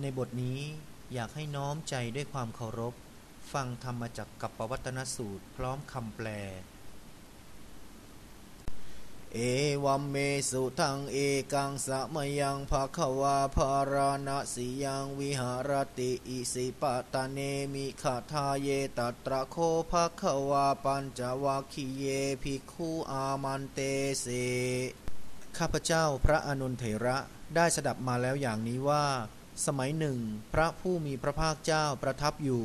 ในบทนี้อยากให้น้อมใจด้วยความเคารพ ฟังธรรมจากกัปปวัตนสูตรพร้อมคำแปล เอวัมเมสุทังเอกังสะมยังภะควาภาราณสิยังวิหารติอิสิปะตะเนมิขะทาเยตัตระโคภะควาปัญจวัคคีเยภิกขุอามันเตเสข้าพเจ้าพระอนุนเถระได้สดับมาแล้วอย่างนี้ว่า สมัยหนึ่ง พระผู้มีพระภาคเจ้าประทับอยู่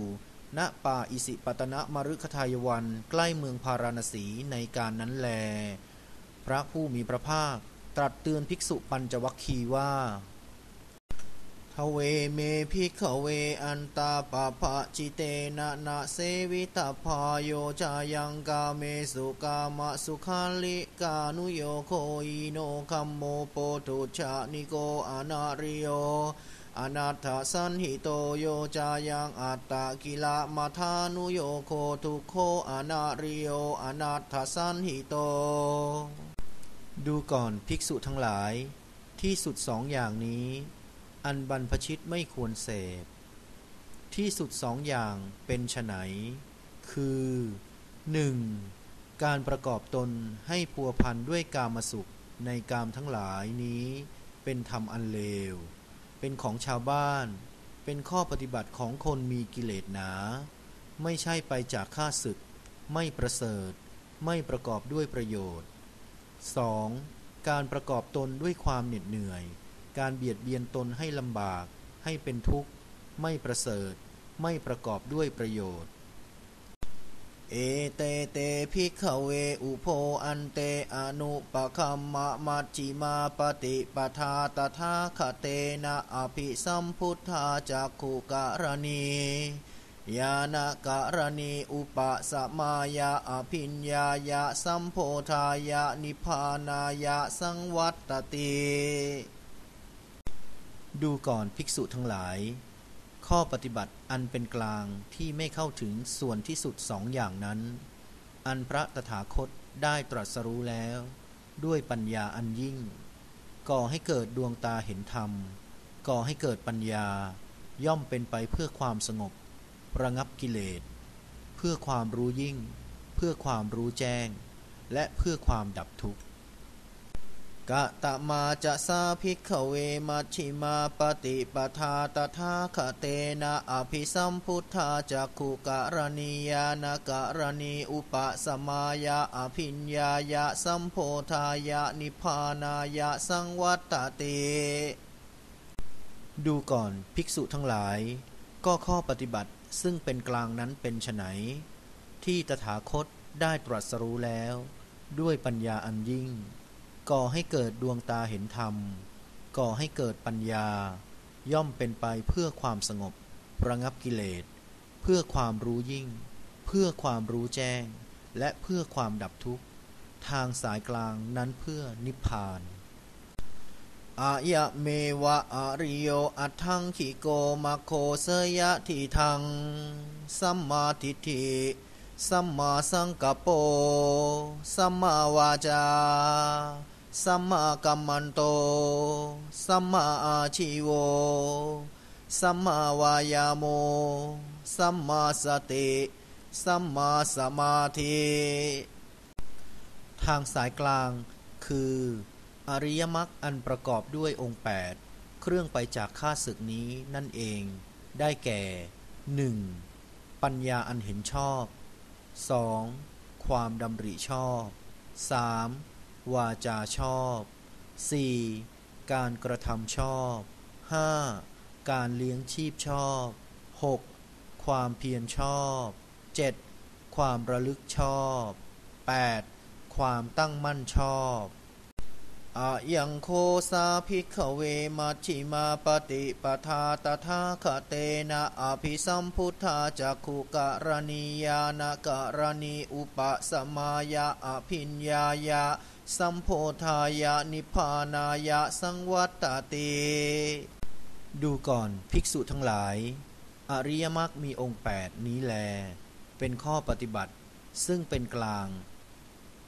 ณ ป่าอิสิปตนะมฤคทายวันใกล้เมืองพาราณสีในการนั้นแล พระผู้มีพระภาคตรัสเตือนภิกษุปัญจวัคคีย์ว่าทเวเมพิกเวอันตาปะภะจิเตนะนะเสวิตาพาโยจายังกาเมสุกามะสุขาลิกานุโยโคอิโนคัมโมโปตุชานิโกอนาริโย อนาถสันหิโตโยจายังอัตตะกิลามาทานุโยโคทุโคอนาริโยอนาถสันหิโต ดูก่อนภิกษุทั้งหลาย ที่สุดสองอย่างนี้ อันบรรพชิตไม่ควรเสพ ที่สุดสองอย่างเป็นไฉนคือ 1. การประกอบตนให้พัวพันด้วยกามสุขในกามทั้งหลายนี้ เป็นธรรมอันเลว เป็นของชาวบ้าน เป็นข้อปฏิบัติของคนมีกิเลสหนา ไม่ใช่ไปจากข้าศึก ไม่ประเสริฐ ไม่ประกอบด้วยประโยชน์ 2. การประกอบตนด้วยความเหน็ดเหนื่อย การเบียดเบียนตนให้ลำบาก ให้เป็นทุกข์ ไม่ประเสริฐ ไม่ประกอบด้วยประโยชน์ เอเตเตพิกเวอุโพอันเตอนุปคัมมะมัจจิมาปฏิปทาตถาคเตนะอภิสัมพุทธาจักขุกรณียานกะรณีอุปสมายะอภิญญายะสัมโพธายะนิพพานายะสังวัตติ ดูก่อนภิกษุทั้งหลาย ข้อปฏิบัติอันเป็นกลางที่ไม่เข้าถึงส่วนที่สุดสองอย่างนั้น อันพระตถาคตได้ตรัสรู้แล้ว ด้วยปัญญาอันยิ่ง ก่อให้เกิดดวงตาเห็นธรรม ก่อให้เกิดปัญญาย่อมเป็นไปเพื่อความสงบ ระงับกิเลส เพื่อความรู้ยิ่ง เพื่อความรู้แจ้ง และเพื่อความดับทุกข์ กะตะมาจะสาภิกขเวมัชิมาปฏิปทาตถาคเตนะอภิสัมพุทธาจักขุกะรณียานกะรณีอุปสมายะอภิญญายะสัมโพธายะนิพานายะสังวัตตติ ดูก่อนภิกษุทั้งหลาย ก็ข้อปฏิบัติซึ่งเป็นกลางนั้นเป็นไฉนที่ตถาคตได้ตรัสรู้แล้ว ด้วยปัญญาอันยิ่ง ก่อให้เกิดดวงตาเห็นธรรม ก่อให้เกิดปัญญา ย่อมเป็นไปเพื่อความสงบ ระงับกิเลส เพื่อความรู้ยิ่ง เพื่อความรู้แจ้ง และเพื่อความดับทุกข์ ทางสายกลางนั้นเพื่อนิพพานอายะเมวะอริโยอัตถังขิโกมะโคเสยะทิทัง สัมมาทิฏฐิ สัมมาสังกัปโป สัมมาวาจา สัมมากัมมันโต สัมมาอาชีโว สัมมาวายาโม สัมมาสติ สัมมาสมาธิ ทางสายกลางคือ อริยมรรคอันประกอบด้วยองค์ 8 เครื่องไปจากข้าศึกนี้นั่นเอง ได้แก่ 1. ปัญญาอันเห็นชอบ 2. ความดำริชอบ 3. วาจาชอบ 4. การกระทำชอบ 5. การเลี้ยงชีพชอบ 6. ความเพียรชอบ 7. ความระลึกชอบ 8. ความตั้งมั่นชอบอะยังโคสาภิกขเวมัชิมาปฏิปทาตถาคเตนะอภิสัมพุทธาจักขุกรณียานกรณีอุปสมายะอภิญญายะ สัมโพธายะนิพานายะสังวัตตติดูก่อนภิกษุทั้งหลาย อริยมรรคมีองค์ 8 นี้แล เป็นข้อปฏิบัติซึ่งเป็นกลาง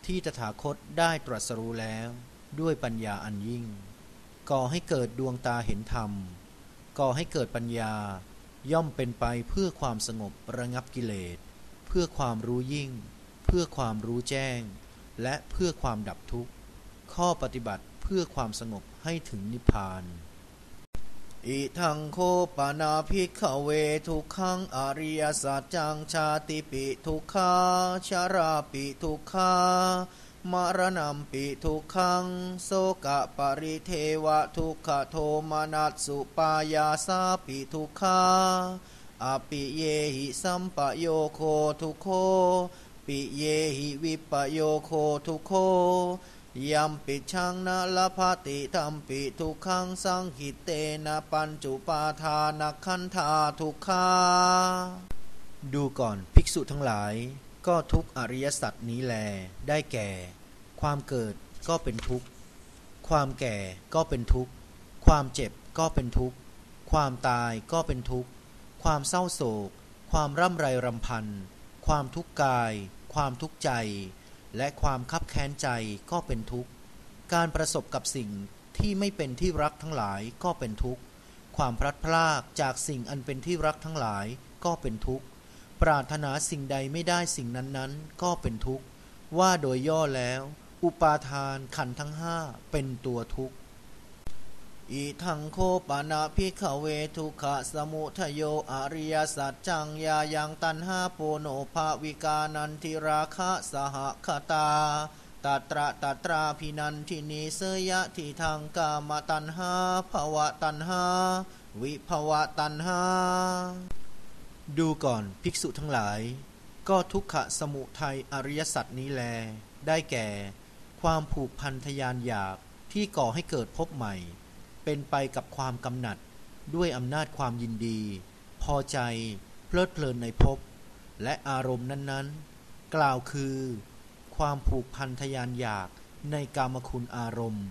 ที่ตถาคตได้ตรัสรู้แล้วด้วยปัญญาอันยิ่ง ก่อให้เกิดดวงตาเห็นธรรม ก่อให้เกิดปัญญาย่อมเป็นไปเพื่อความสงบระงับกิเลส เพื่อความรู้ยิ่ง เพื่อความรู้แจ้ง และเพื่อความดับทุกข์ ข้อปฏิบัติเพื่อความสงบให้ถึงนิพพาน อิทังโคปานาภิกเวทุกขังอริยสัจจังชาติปิทุกขาชาราปิทุกขามรณัมปิทุกขังโสกะปริเทวะทุกขโทมานัสสุปายาสาปิทุกขาอปิเยหิสัมปโยโคทุโค ปิเยหิวิปโยโคทุโคยัมปิชังนาลภาติธรรมปิทุกขังสังหิตเตนะปัญจุปาทานักขันธาทุกขาดูก่อนภิกษุทั้งหลาย ก็ทุกอริยสัจนี้แล ได้แก่ ความเกิดก็เป็นทุกข์ ความแก่ก็เป็นทุกข์ ความเจ็บก็เป็นทุกข์ ความตายก็เป็นทุกข์ ความเศร้าโศก ความร่ำไรรำพัน ความทุกข์กาย ความทุกข์ใจ และความคับแค้นใจก็เป็นทุกข์ การประสบกับสิ่งที่ไม่เป็นที่รักทั้งหลายก็เป็นทุกข์ ความพลัดพรากจากสิ่งอันเป็นที่รักทั้งหลายก็เป็นทุกข์ ปรารถนาสิ่งใดไม่ได้สิ่งนั้นๆ ก็เป็นทุกข์ ว่าโดยย่อแล้ว อุปาทานขันทั้งห้าเป็นตัวทุกข์ อิทังโคปนาภิกขเวทุขะสมุทโยอริยสัจจังยายังตันหาโปโนภาวิกานันทิราคะสหคตาตัตระตัตราพินันทินีเสยะทิทางกามตันหาภวะตันหาวิภวะตันหาดูก่อนภิกษุทั้งหลาย ก็ทุกขะสมุทัยอริยสัจนี้แล ได้แก่ ความผูกพันทยานอยากที่ก่อให้เกิดภพใหม่ เป็นไปกับความกำหนัด ด้วยอำนาจความยินดี พอใจ เพลิดเพลินในภพและอารมณ์นั้นๆ กล่าวคือ ความผูกพันทยานอยากในกามคุณอารมณ์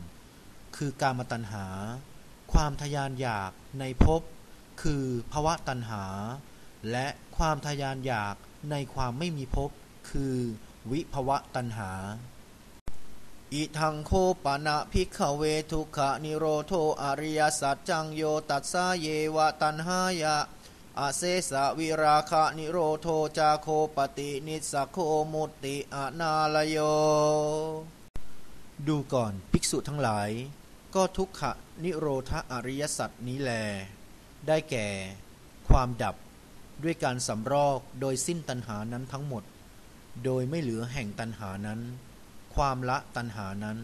คือกามตัณหา ความทยานอยากในภพคือภวะตัณหา และความทยานอยากในความไม่มีภพคือวิภวะตัณหา อิทังโคปนะภิกขเวทุกขะนิโรโทอริยสัจจังโยตัสสาเยวะตันหายะอาเซสะวิราคะนิโรโทจาโคปตินิสโคมุตติอนาลโย ดูก่อนภิกษุทั้งหลาย ก็ทุกขะนิโรธอริยสัจนี้แล ได้แก่ ความดับด้วยการสำรอกโดยสิ้นตัณหานั้นทั้งหมด โดยไม่เหลือแห่งตัณหานั้น ความละตัณหานั้น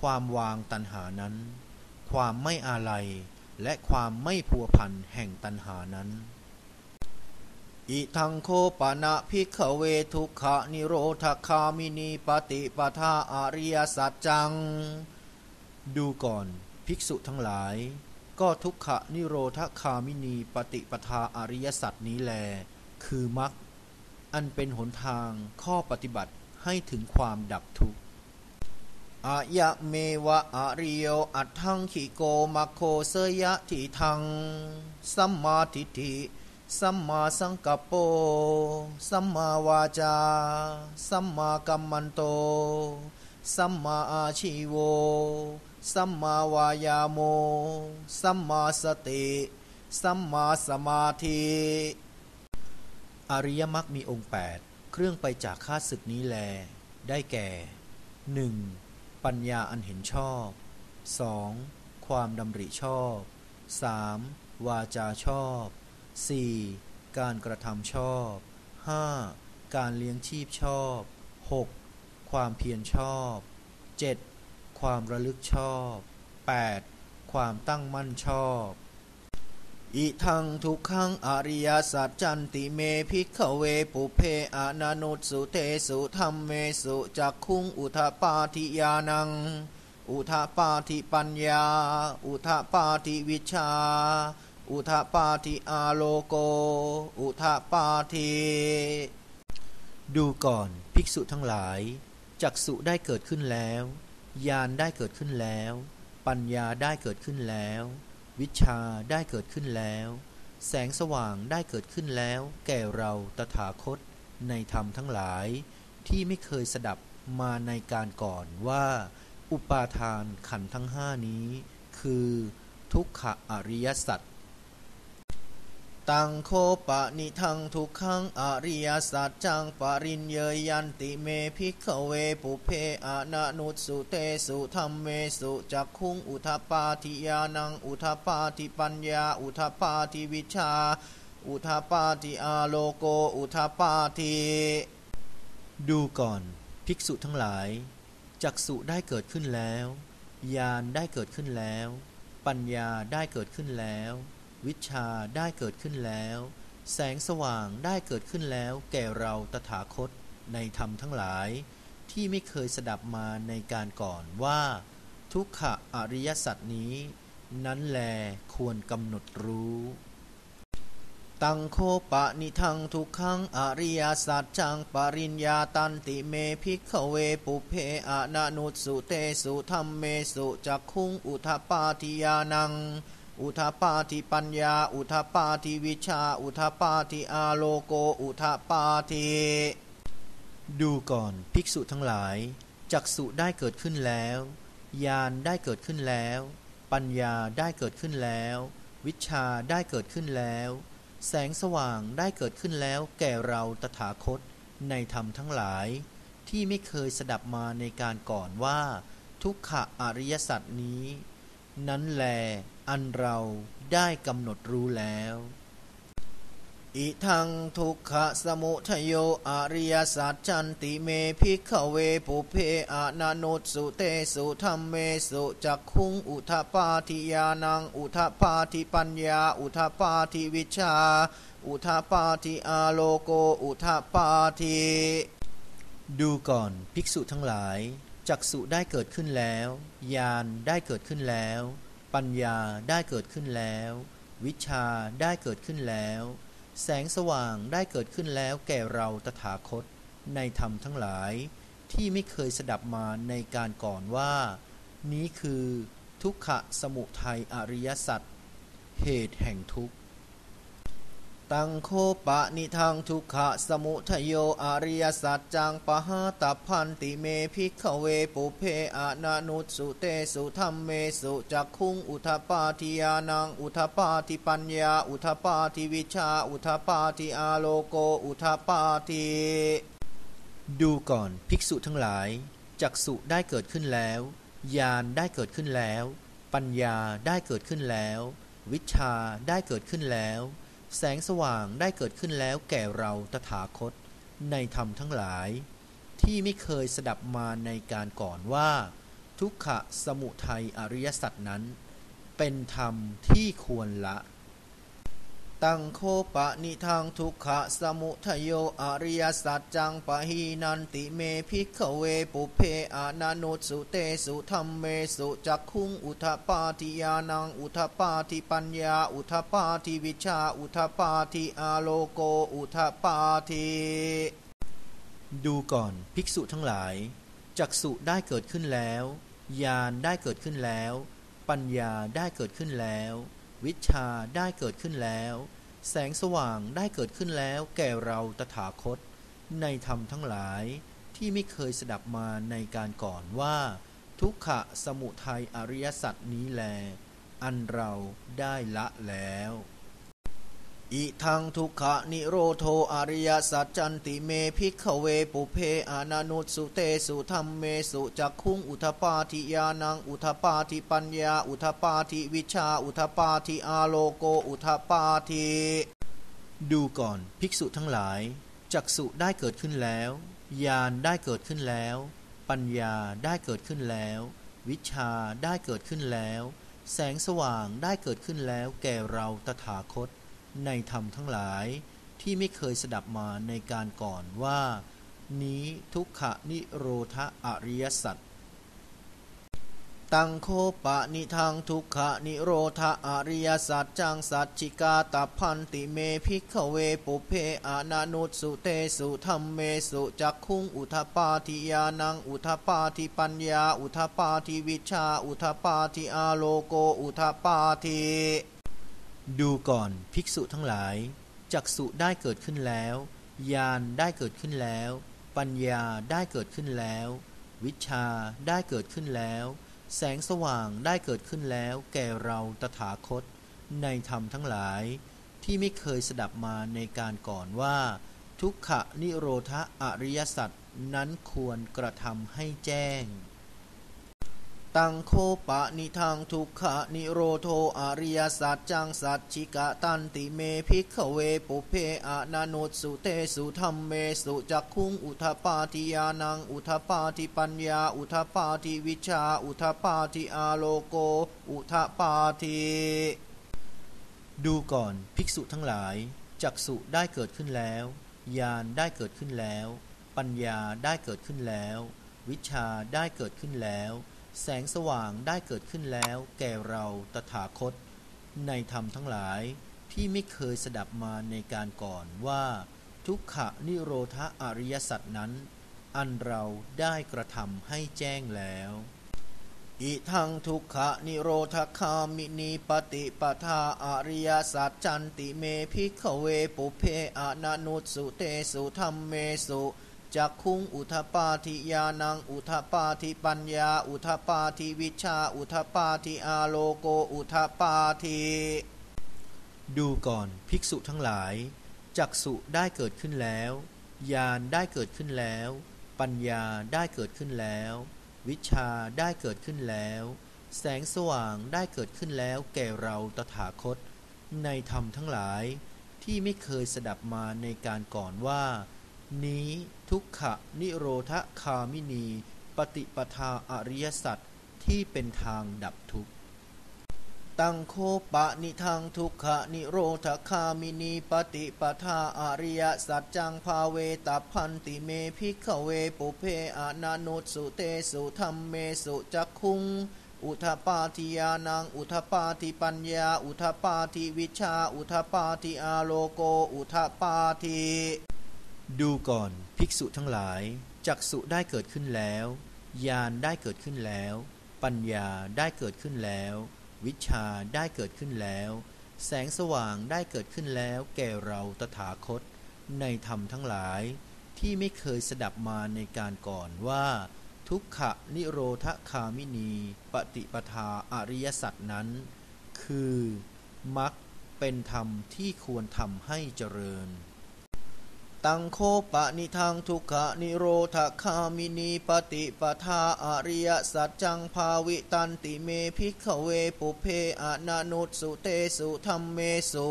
ความวางตัณหานั้น ความไม่อาลัย และความไม่พัวพันแห่งตัณหานั้น อิทังโคปานะภิกขเวทุกขะนิโรธคามินีปฏิปทาอาริยสัจจัง ดูก่อนภิกษุทั้งหลาย ก็ทุกขะนิโรธคามินีปฏิปทาอาริยสัจนี้แล คือมรรคอันเป็นหนทางข้อปฏิบัติ ให้ถึงความดับทุกข์อายะเมวะอริโยอัตถังขิโกมัคโคเสยะทิทัง สัมมาทิฏฐิ สัมมาสังกัปโป สัมมาวาจา สัมมากัมมันโต สัมมาอาชีโว สัมมาวายาโม สัมมาสติ สัมมาสมาธิ อริยมรรคมีองค์8 เครื่องไปจากข้าศึกนี้แล ได้แก่ 1. ปัญญาอันเห็นชอบ 2. ความดำริชอบ 3. วาจาชอบ 4. การกระทำชอบ 5. การเลี้ยงชีพชอบ 6. ความเพียรชอบ 7. ความระลึกชอบ 8. ความตั้งมั่นชอบ อิทังทุกขังอริยสัจจันติเมภิกขเวปุเพอานานุตสุเตสุธรรมเมสุจักคุงอุทปาทิยานัง อุทปาทิปัญญา อุทปาทิวิชา อุทปาทิอาโลโก อุทปาทิดูก่อนภิกษุทั้งหลายจักสุได้เกิดขึ้นแล้ว ญาณได้เกิดขึ้นแล้ว ปัญญาได้เกิดขึ้นแล้ว วิชาได้เกิดขึ้นแล้ว แสงสว่างได้เกิดขึ้นแล้ว แก่เราตถาคตในธรรมทั้งหลาย ที่ไม่เคยสดับมาในการก่อนว่า อุปาทานขันทั้งห้านี้ คือทุกขอริยสัจ ตังโคปะนิทังทุกขังอริยสัจจังปริญเยยันติเมพิกเวปุเพอานานุสุเตสุธรรมเมสุจักคุงอุทปาทิยานังอุทปาทิปัญญาอุทปาทิวิชา อุทปาทิอาโลโกอุทปาทิดูก่อน ภิกษุทั้งหลายจักสุได้เกิดขึ้นแล้วญาณได้เกิดขึ้นแล้ว ปัญญาได้เกิดขึ้นแล้ว วิชาได้เกิดขึ้นแล้ว แสงสว่างได้เกิดขึ้นแล้ว แก่เราตถาคตในธรรมทั้งหลาย ที่ไม่เคยสดับมาในการก่อนว่า ทุกขะอริยสัจนี้ นั้นแลควรกำหนดรู้ ตังโคปะนิทังทุกขังอริยสัจจังปริญญาตันติเมพิกเวปุเพอานานุสุเตสุธรรมเมสุจักคุงอุทปาทิยานัง อุทปาทิปัญญา อุทปาทิวิชา อุทปาทิอาโลโก อุทปาทิดูก่อนภิกษุทั้งหลาย จักสุได้เกิดขึ้นแล้ว ญาณได้เกิดขึ้นแล้ว ปัญญาได้เกิดขึ้นแล้ว วิชาได้เกิดขึ้นแล้ว แสงสว่างได้เกิดขึ้นแล้ว แก่เราตถาคต ในธรรมทั้งหลาย ที่ไม่เคยสดับมาในการก่อนว่า ทุกขะอริยสัจนี้ นั้นแล อันเราได้กำหนดรู้แล้ว อิทังทุกขสมุทโยอริยสัจจันติเมพิกเวปุเพอานานุตสุเตสุธรรมเมสุจักคุงอุทปาทิยานังอุทปาทิปัญญา อุทปาทิวิชา อุทปาทิอาโลโก อุทปาทิดูก่อนภิกษุทั้งหลาย จักสุได้เกิดขึ้นแล้วญาณได้เกิดขึ้นแล้ว ปัญญาได้เกิดขึ้นแล้ว วิชาได้เกิดขึ้นแล้ว แสงสว่างได้เกิดขึ้นแล้วแก่เราตถาคต ในธรรมทั้งหลาย ที่ไม่เคยสดับมาในการก่อนว่า นี้คือ ทุกขะสมุทัยอริยสัจเหตุแห่งทุกข์ ตังโคปะนิทังทุกขะสมุทโยอริยสัจจังปะหาตัพันติเมพิกเวปุเพอานานุสุเตสุธรรมเมสุจักคุงอุทปาทิยานังอุทปาทิปัญญา อุทปาทิวิชา อุทปาทิอาโลโกอุทปาทิดูก่อนภิกษุทั้งหลายจักสุได้เกิดขึ้นแล้วญาณได้เกิดขึ้นแล้ว ปัญญาได้เกิดขึ้นแล้ว วิชาได้เกิดขึ้นแล้ว แสงสว่างได้เกิดขึ้นแล้วแก่เราตถาคต ในธรรมทั้งหลาย ที่ไม่เคยสดับมาในการก่อนว่า ทุกขะสมุทัยอริยสัจนั้น เป็นธรรมที่ควรละ ตังโคปะนิทังทุกขสมุทโยอริยสัจจังปะหีนันติเมพิกเวปุเพอานานุสุเตสุธรรมเมสุจักคุงอุทปาทิยานังอุทปาทิปัญญา อุทปาทิวิชา อุทปาทิอาโลโกอุทปาทิดูก่อนภิกษุทั้งหลาย จักสุได้เกิดขึ้นแล้ว ญาณได้เกิดขึ้นแล้ว ปัญญาได้เกิดขึ้นแล้ว วิชาได้เกิดขึ้นแล้ว แสงสว่างได้เกิดขึ้นแล้ว แก่เราตถาคต ในธรรมทั้งหลายที่ไม่เคยสดับมาในการก่อนว่า ทุกขะสมุทัยอริยสัจนี้แล อันเราได้ละแล้ว อิทังทุกขนิโรโทอริยสัจจันติเมพิกขเวปุเพอานานุสุเตสุธรรมเมสุจักคุงอุทปาทิยานังอุทปาทิปัญญา อุทปาทิวิชา อุทปาทิอาโลโกอุทปาทิดูก่อนภิกษุทั้งหลายจักสุได้เกิดขึ้นแล้วญาณได้เกิดขึ้นแล้ว ปัญญาได้เกิดขึ้นแล้ว วิชาได้เกิดขึ้นแล้ว แสงสว่างได้เกิดขึ้นแล้วแก่เราตถาคต ในธรรมทั้งหลายที่ไม่เคยสดับมาในการก่อนว่า นี้ทุกขนิโรธอริยสัจตังโคปะนิทังทุกขนิโรธอริยสัจจังสัจจิกาตพันติเมพิกเวปุเพอานานุสุเตสุธรรมเมสุจักคุงอุทปาทิยานังอุทปาทิปัญญา อุทปาทิวิชา อุทปาทิอาโลโกอุทปาทิ ดูก่อนภิกษุทั้งหลาย จักสุได้เกิดขึ้นแล้ว ญาณได้เกิดขึ้นแล้ว ปัญญาได้เกิดขึ้นแล้ว วิชาได้เกิดขึ้นแล้ว แสงสว่างได้เกิดขึ้นแล้ว แก่เราตถาคต ในธรรมทั้งหลาย ที่ไม่เคยสดับมาในการก่อนว่า ทุกขะนิโรธอริยสัจนั้นควรกระทำให้แจ้ง ตังโคปะนิทางทุกขะนิโรโทอริยสัจจังสัจจิกะตันติเมพิกขเวปุเพอะนานุสุเตสุธรรมเมสุจักคุงอุทปาทิยานังอุทปาทิปัญญา อุทปาทิวิชา อุทปาทิอาโลโก อุทปาทิดูก่อนภิกษุทั้งหลายจักสุได้เกิดขึ้นแล้วญาณได้เกิดขึ้นแล้ว ปัญญาได้เกิดขึ้นแล้ว วิชาได้เกิดขึ้นแล้ว แสงสว่างได้เกิดขึ้นแล้ว แก่เราตถาคต ในธรรมทั้งหลายที่ไม่เคยสดับมาในการก่อนว่า ทุกขะนิโรธอริยสัจนั้น อันเราได้กระทำให้แจ้งแล้วอิทังทุกขะนิโรธคามินีปฏิปทาอริยสัจจันติเมพิขเวปุเพอนานุสุเตสุธรรมเมสุ จักคุงอุทปาทิยานังอุทปาทิปัญญา อุทปาทิวิชา อุทปาทิอาโลโกอุทปาทิดูก่อนภิกษุทั้งหลาย จักสุได้เกิดขึ้นแล้วญาณได้เกิดขึ้นแล้ว ปัญญาได้เกิดขึ้นแล้ว วิชาได้เกิดขึ้นแล้ว แสงสว่างได้เกิดขึ้นแล้วแก่เราตถาคต ในธรรมทั้งหลายที่ไม่เคยสดับมาในการก่อนว่า นี้ทุกขะนิโรธคามินี ปฏิปทาอริยสัจที่เป็นทางดับทุกข์ ตังโคปะนิทังทุกขะนิโรธคามินี ปฏิปทาอริยสัจจังภาเวตาพันติเมพิกขเวปุเพอะนานุสุเตสุธรรมเมสุจักคุงอุทปาทิยานัง อุทปาทิปัญญา อุทปาทิวิชา อุทปาทิอาโลโก อุทปาทิ ดูก่อนภิกษุทั้งหลาย จักสุได้เกิดขึ้นแล้วญาณได้เกิดขึ้นแล้ว ปัญญาได้เกิดขึ้นแล้ว วิชาได้เกิดขึ้นแล้ว แสงสว่างได้เกิดขึ้นแล้ว แก่เราตถาคต ในธรรมทั้งหลาย ที่ไม่เคยสดับมาในการก่อนว่า ทุกขนิโรธคามินี ปฏิปทาอริยสัจนั้น คือมักเป็นธรรมที่ควรทำให้เจริญ ตังโคปะนิทังทุกขะนิโรธคามินีปฏิปทาอริยสัจจังภาวิตันติเมพิกเวปุเพอะนานุสุเตสุธรรมเมสุ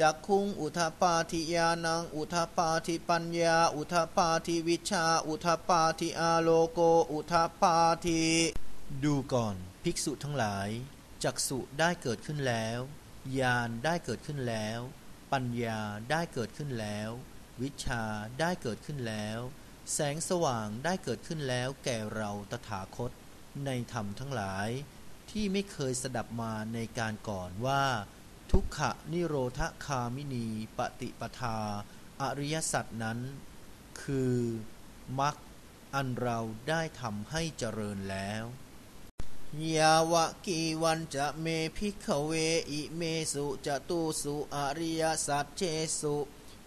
จักคุงอุทปาทิยานังอุทปาทิปัญญา อุทปาทิวิชา อุทปาทิอาโลโก อุทปาทิดูก่อนภิกษุทั้งหลาย จักสุได้เกิดขึ้นแล้ว ญาณได้เกิดขึ้นแล้ว ปัญญาได้เกิดขึ้นแล้ว วิชาได้เกิดขึ้นแล้ว แสงสว่างได้เกิดขึ้นแล้วแก่เราตถาคต ในธรรมทั้งหลาย ที่ไม่เคยสดับมาในการก่อนว่า ทุกขนิโรธคามินีปฏิปทา อริยสัจนั้น คือมักอันเราได้ทำให้เจริญแล้วยาวะกีวันจะเมพิกเวอิเมสุจะตุสุอริยสัจเจสุ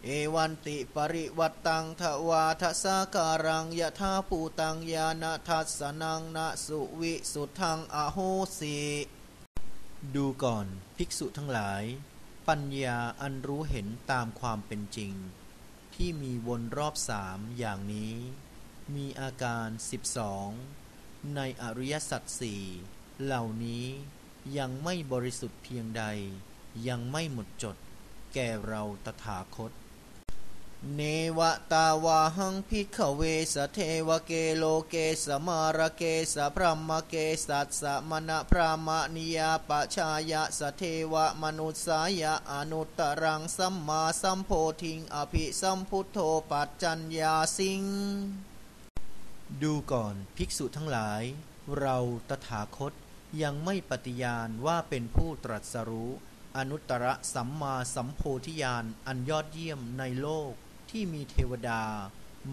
เอวันติปริวัตตังทวาทสาการังยะธาภูตังยานาทัสสนังนะสุวิสุทังอโหสีดูก่อนภิกษุทั้งหลาย ปัญญาอันรู้เห็นตามความเป็นจริง ที่มีวนรอบสามอย่างนี้ มีอาการ 12 ในอริยสัจสี่เหล่านี้ยังไม่บริสุทธิ์เพียงใด ยังไม่หมดจด แก่เราตถาคต เนวตาวาหังพิกเวสเทวเกโลเกสมารเกสพรมเกสัตสมณพรามนิยาปชายะสเทวมนุสายะอนุตตรังสัมมาสัมโพธิงอภิสัมพุทโธปัจจัญญาสิง ดูก่อนภิกษุทั้งหลาย เราตถาคตยังไม่ปฏิญาณว่าเป็นผู้ตรัสรู้ อนุตตรสัมมาสัมโพธิญาณอันยอดเยี่ยมในโลก ที่มีเทวดา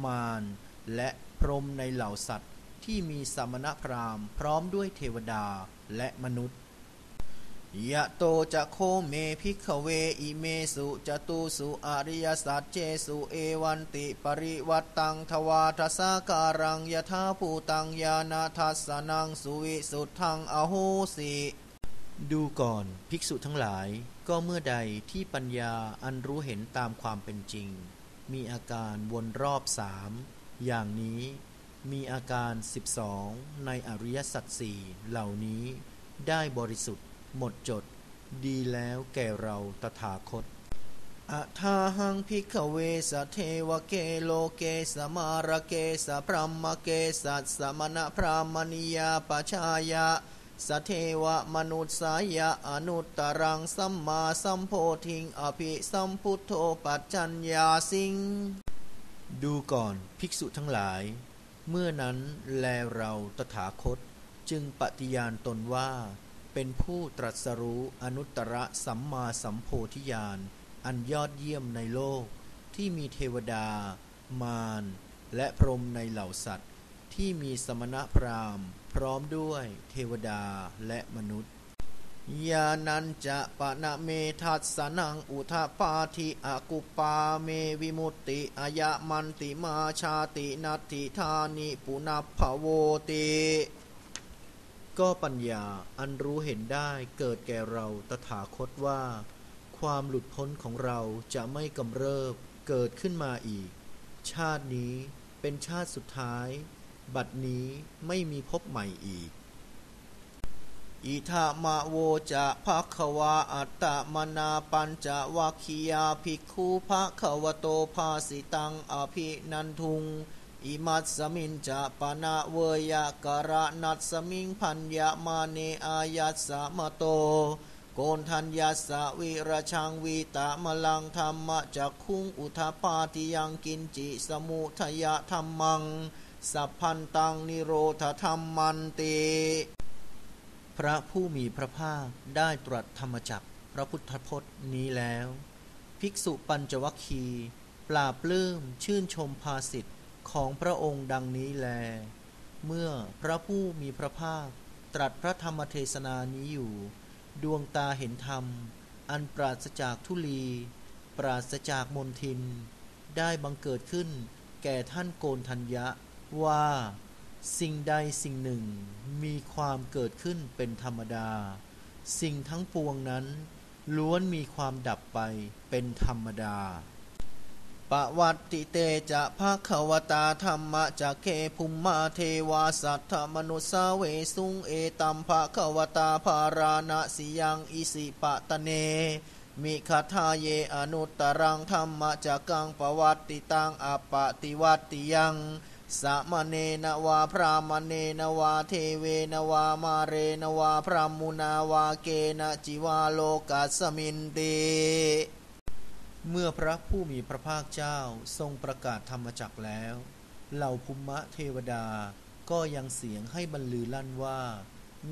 มารและพรหมในเหล่าสัตว์ ที่มีสมณพราหมณ์พร้อมด้วยเทวดาและมนุษย์ยะโตจะโคเมพิกเวอิเมสุจตุสุอริยสัจเจสุเอวันติปริวัตตังทวาทสาการังยะธาภูตังยานาทัสสนังสุวิสุทธังอโหสิดูก่อนภิกษุทั้งหลายก็เมื่อใดที่ปัญญาอันรู้เห็นตามความเป็นจริง มีอาการวนรอบสามอย่างนี้มีอาการ 12 ในอริยสัจสี่เหล่านี้ ได้บริสุทธิ์ หมดจด ดีแล้วแก่เราตถาคตอะทาหังพิกเวสเทวเกโลเกสมารเกสพรหมเกสัสมณพรามณียาปชายะ สเทวมนุษสายะอนุตตรังสัมมาสัมโพธิง อภิสัมพุทโธปัจจัญญาสิง ดูก่อนภิกษุทั้งหลาย เมื่อนั้นแลเราตถาคต จึงปฏิญาณตนว่า เป็นผู้ตรัสรู้อนุตตรสัมมาสัมโพธิญาณ อันยอดเยี่ยมในโลก ที่มีเทวดา มาร และพรหมในเหล่าสัตว์ ที่มีสมณพราหมณ์ พร้อมด้วยเทวดาและมนุษย์ยานันจะปะนะเมทัสนังอุทาปาธิอากุปาเมวิมุตติอายะมันติมาชาตินัติธานิปุนัพโวติก็ปัญญาอันรู้เห็นได้เกิดแก่เราตถาคตว่า ความหลุดพ้นของเราจะไม่กำเริบเกิดขึ้นมาอีก ชาตินี้เป็นชาติสุดท้าย บัดนี้ไม่มีพบใหม่อีก อิทามาโวจะภะควาอัตตมนาปัญจวัคคียาภิกขุภะควโตภาสิตังอภินันทุง อิมัตสมินจะปนะเวยกระนัตสมิงพันยามาเนอายัสสะมโต โกนทัญญาสวิระชังวีตามลังธรรมจักคุงอุทาปาติยังกินจิสมุทยธรรมัง สัพพันตังนิโรธธรรมันติพระผู้มีพระภาคได้ตรัสธรรมจักพระพุทธพจน์นี้แล้ว ภิกษุปัญจวัคคีปราบลื้มชื่นชมภาสิทธิ์ของพระองค์ดังนี้แล เมื่อพระผู้มีพระภาคตรัสพระธรรมเทศนานี้อยู่ ดวงตาเห็นธรรม อันปราศจากทุลี ปราศจากมนทิน ได้บังเกิดขึ้นแก่ท่านโกนทัญญะ ว่า สิ่งใดสิ่งหนึ่งมีความเกิดขึ้นเป็นธรรมดา สิ่งทั้งปวงนั้น ล้วนมีความดับไปเป็นธรรมดาปวัตติเตจะภาควตาธรรมะจะเคภุมมาเทวาสัทธมนุสาเวสุงเอตัมภาควตาภาราณสิยังอิสิปะตะเน มิคาทาเยอนุตตรังธรรมะจะกังปวัตติตังอปติวัตติยัง สะมเนนวาพรามเนนวาเทเวนวามาเรนวาพรามมุนาวาเกนจิวาโลกัสมินติ เมื่อพระผู้มีพระภาคเจ้าทรงประกาศธรรมจักแล้ว เหล่าภูมะเทวดาก็ยังเสียงให้บรรลือลั่นว่า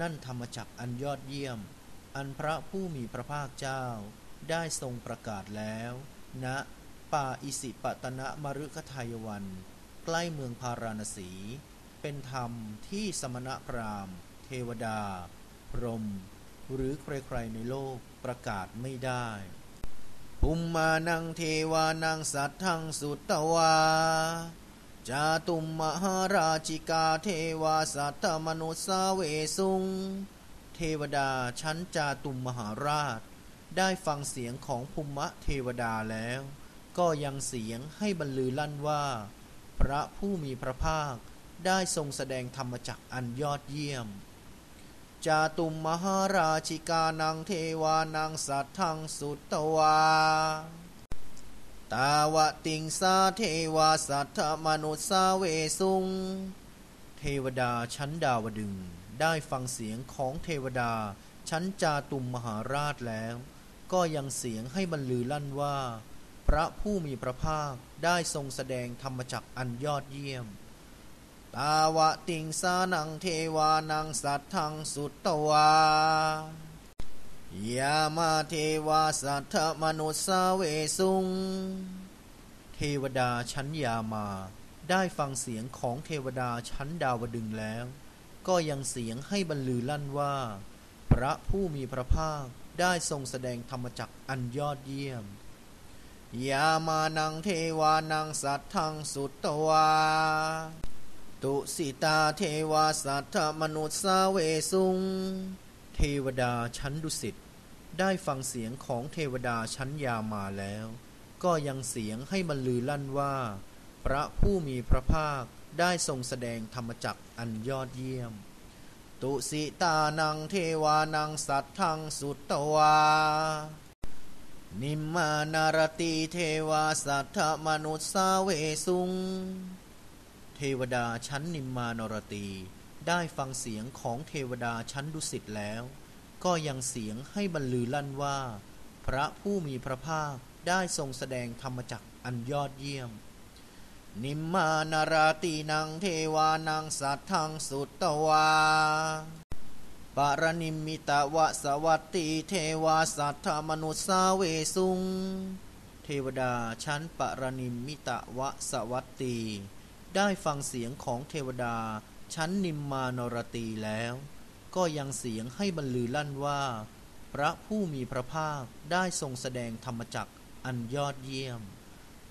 นั่นธรรมจักอันยอดเยี่ยม อันพระผู้มีพระภาคเจ้าได้ทรงประกาศแล้วณนะป่าอิสิปตนะมรุกทายวัน ใกล้เมืองพาราณสี เป็นธรรมที่สมณพราหมณ์ เทวดา พรหมหรือใครๆในโลกประกาศไม่ได้ภุมมานังเทวานังสัตทังสุตตวาจาตุมมหาราชิกาเทวาสัตตมนุสาเวสุง เทวดาชั้นจาตุมมหาราช ได้ฟังเสียงของภูมะเทวดาแล้ว ก็ยังเสียงให้บรรลือลั่นว่า พระผู้มีพระภาคได้ทรงแสดงธรรมจักอันยอดเยี่ยม จาตุมมหาราชิกานังเทวานังสัตทังสุตวา ตาวติงสาเทวาสัทธมนุสาเวสุง เทวดาชั้นดาวดึงได้ฟังเสียงของเทวดาชั้นจาตุมมหาราชแล้ว ก็ยังเสียงให้บรรลือลั่นว่า พระผู้มีพระภาคได้ทรงแสดงธรรมจักอันยอดเยี่ยม ตาวะติงสานังเทวานังสัตทังสุตตวายามาเทวาสัทธมนุสาเวสุง เทวดาชั้นยามา ได้ฟังเสียงของเทวดาชั้นดาวดึงแล้ว ก็ยังเสียงให้บรรลือลั่นว่า พระผู้มีพระภาคได้ทรงแสดงธรรมจักอันยอดเยี่ยม ยามานังเทวานังสัตทังสุตตวา ตุสิตาเทวาสัทธมนุษสาเวสุง เทวดาชั้นดุสิตได้ฟังเสียงของเทวดาชั้นยามาแล้ว ก็ยังเสียงให้บรรลือลั่นว่า พระผู้มีพระภาคได้ทรงแสดงธรรมจักอันยอดเยี่ยม ตุสิตานังเทวานังสัตทังสุตตวา นิมมานารติเทวาสัทธมนุษสาเวสุง เทวดาชั้นนิมมานารตี ได้ฟังเสียงของเทวดาชั้นดุสิตแล้ว ก็ยังเสียงให้บรรลือลั่นว่า พระผู้มีพระภาคได้ทรงแสดงธรรมจักอันยอดเยี่ยม นิมมานารตินังเทวานังสัตทังสุตตวา ปารณิมมิตวะสวัตติเทวาสัทธมนุษสาเวสุง เทวดาชั้นปารณิมมิตวะสวัตตีได้ฟังเสียงของเทวดาชั้นนิมมานรตีแล้ว ก็ยังเสียงให้บรรลือลั่นว่า พระผู้มีพระภาคได้ทรงแสดงธรรมจักอันยอดเยี่ยม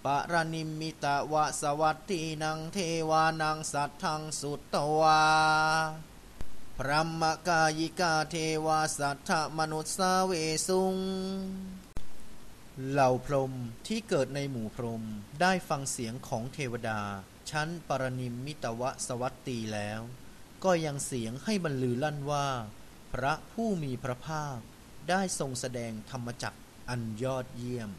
ปารณิมมิตวะสวัตตีนังเทวานังสัตทังสุตตวา รหมกายิกาเทวาสัทธมนุษสาเวสุง เหล่าพรหมที่เกิดในหมู่พรหมได้ฟังเสียงของเทวดา ชั้นปรนิมมิตวสวัตตีแล้ว ก็ยังเสียงให้บรรลือลั่นว่า พระผู้มีพระภาค ได้ทรงแสดงธรรมจักอันยอดเยี่ยม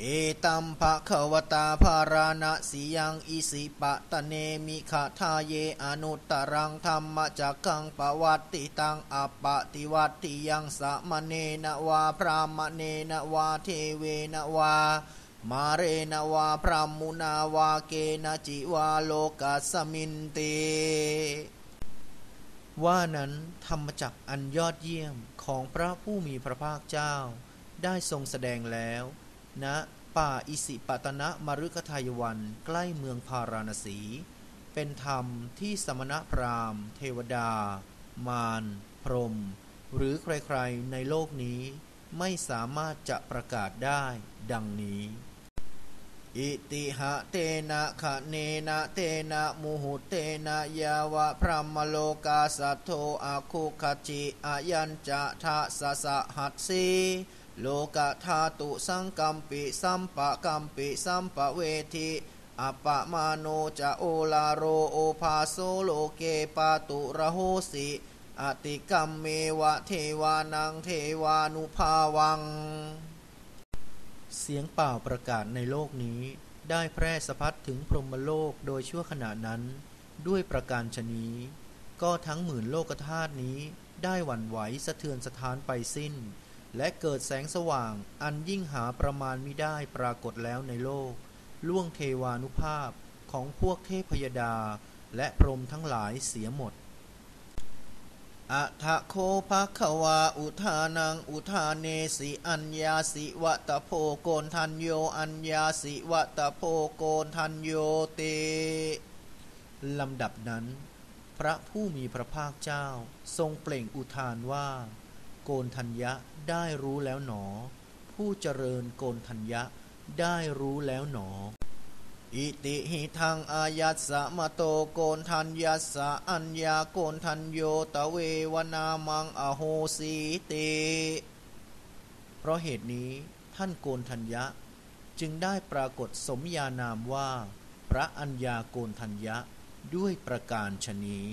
เอตัมภะคะวตาภาราณสียังอิสิปะตะเนมิขะทาเยอนุตตรังธรรมจักขังปวัตติตังอปปติวัตติยังสะมะเนนะวาพรามเนนะวาเทเวนะวา มาเรนะวาพรหมุนาวาเกนะจิวาโลกัสสมินเตว่านั้นธรรมจักอันยอดเยี่ยมของพระผู้มีพระภาคเจ้าได้ทรงแสดงแล้ว ณป่าอิสิปตนะมรุกทายวันใกล้เมืองพาราณสี เป็นธรรมที่สมณพราหมณ์ เทวดา มารพรหมหรือใครๆในโลกนี้ ไม่สามารถจะประกาศได้ดังนี้ อิติหะเตนะขะเนนะเตนะมุหุเตนะยาวะพรหมโลกาสัทโทอาคุขจิอายัญจะทะสะสะหัตสี โลกธาตุสังกัมปิสัมปะกัมปิสัมปะเวทิอัปปะมาโนจะโอลาโรโอภาโซโลเกปาตุระโหสิอติกัมเมวะเทวานังเทวานุภาวัง เสียงเป่าประกาศในโลกนี้ ได้แพร่สะพัดถึงพรหมโลกโดยชั่วขณะนั้น ด้วยประการชนี้ ก็ทั้งหมื่นโลกธาตุนี้ได้หวั่นไหวสะเทือนสถานไปสิ้น และเกิดแสงสว่างอันยิ่งหาประมาณมิได้ปรากฏแล้วในโลก ล่วงเทวานุภาพของพวกเทพยดา และพรหมทั้งหลายเสียหมดอะทะโคภะควาอุทานังอุทาเนสิอัญญาสิวะตะโพโกนทันโยอัญญาสิวะตะโพโกนทันโยเต ลำดับนั้น พระผู้มีพระภาคเจ้าทรงเปล่งอุทานว่า โกนทัญญะได้รู้แล้วหนอ ผู้เจริญโกนทัญญะได้รู้แล้วหนอ อิติหิทังอายัสสะมะโตโกนทัญยัสสะอัญญาโกนทัญโยตะเววนามังอโหสีเตเพราะเหตุนี้ท่านโกนทัญญะ จึงได้ปรากฏสมญานามว่า พระอัญญาโกนทัญญะด้วยประการชนี้